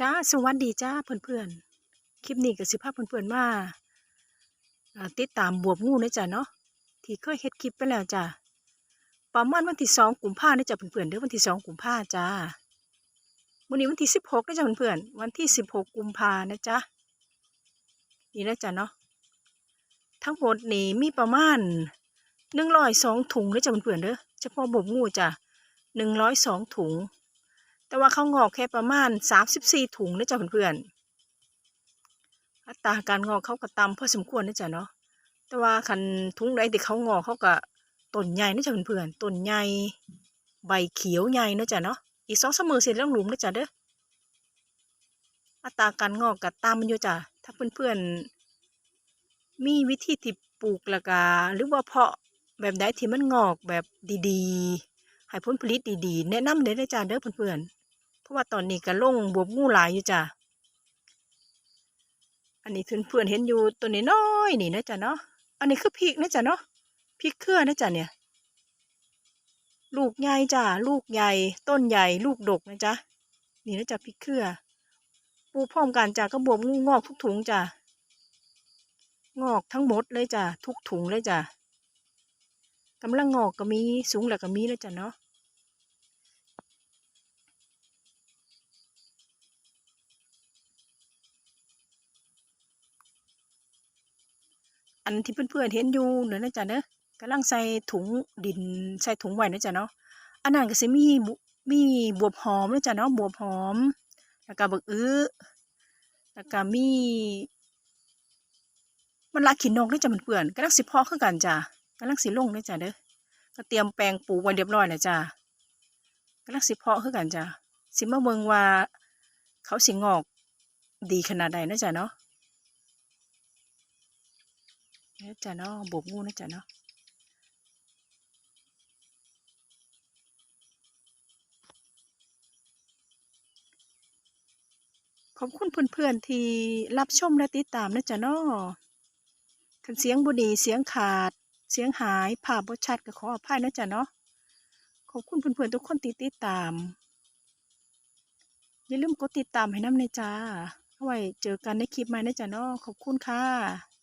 จ้าสวัสดีจ้าเพื่อนๆ คลิปนี้ก็สิพาพเพื่อนๆมาอ่าติดตามบวบงูนะจ้ะเนาะที่เคยเฮ็ดคลิปไปแล้วจ้ะประมาณวันที่สองกุมภาพันธ์นะจ้ะเพื่อนๆเด้อวันที่สองกุมภาจ้าวันนี้วันที่สิบหกนะจ้ะเพื่อนๆวันที่สิบหกกุมภานะจ๊ะนี่นะจ้ะเนาะทั้งหมดนี่มีประมาณหนึ่งร้อยสองถุงนะจ้ะเพื่อนๆเด้อเฉพาะบวบงูจ้ะหนึ่งร้อยสองถุง แต่ว่าเขางอกแค่ประมาณสามสิบสี่ถุงนะจ๊ะเพื่อนๆอัตราการงอกเขาก็ต่ำพอสมควรนะจ๊ะเนาะแต่ว่าคันถุงใดที่เขางอกเขาก็ต้นใหญ่นะจ๊ะเพื่อนๆต้นใหญ่ใบเขียวใหญ่นะจ๊ะเนาะอีกสองสมือเสร็จแล้วหลุมนะจ๊ะเด้ออัตราการงอกก็ตามมันอยู่จ้ะถ้าเพื่อนๆมีวิธีที่ปลูกละกาหรือว่าเพาะแบบใดที่มันงอกแบบดีๆ ให้ผลผลิตดีๆ แนะนำเลยนะจ๊ะเด้อเพื่อนๆ เพราะว่าตอนนี้ก็ลงบวบงูหลายอยู่จ้ะอันนี้เพื่อนๆเห็นอยู่ตัวนี้น้อยนี่นะจ๊ะเนาะอันนี้คือพริกนะจ๊ะเนาะพริกเครือนะจ๊ะเนี่ย ลูกใหญ่จ้ะลูกใหญ่ต้นใหญ่ลูกดกนะจ๊ะนี่นะจ๊ะพริกเครือปูพร้อมกันจ้ะก็บวบงูงอกทุกถุงจ้ะงอกทั้งหมดเลยจ้ะทุกถุงเลยจ้ะกำลังงอกก็มีสูงแล้วก็มีนะจ๊ะเนาะ อันที่เพื่อนๆเห็นอยู่เนอนะจ๊ะเนอะกำลังใส่ถุงดินใส่ถุงไว้นะจ๊ะเนาะอันนั้นก็สิมีมีบวบหอมนะจ๊ะเนาะบวบหอม แล้วก็บักอื้อแล้วก็มี มันลาขินนกนะจ๊ะเพื่อนๆกำลังสิเพาะคือกันจ้ะกำลังสิลงนะจ๊ะเด้อก็เตรียมแปลงปลูกไว้เรียบร้อยแล้วจ้ะกำลังสิเพาะคือกันจ้ะสิมาเบิ่งว่า เขาสิงอกดีขนาดใดนะจ๊ะเนาะ นะจ๊ะเนาะบวบงูนะจ๊ะเนาะขอบคุณเพื่อนๆที่รับชมและติดตามนะจ๊ะเนาะคันเสียงบุดีเสียงขาด เสียงหายภาพบชัดก็ขออภัยนะจ๊ะเนาะขอบคุณเพื่อนๆทุกคนที่ติดตาม อย่าลืมกดติดตามให้น้ำในจ้าเอาไว้เจอกันในคลิปใหม่นะจ๊ะเนาะขอบคุณค่ะ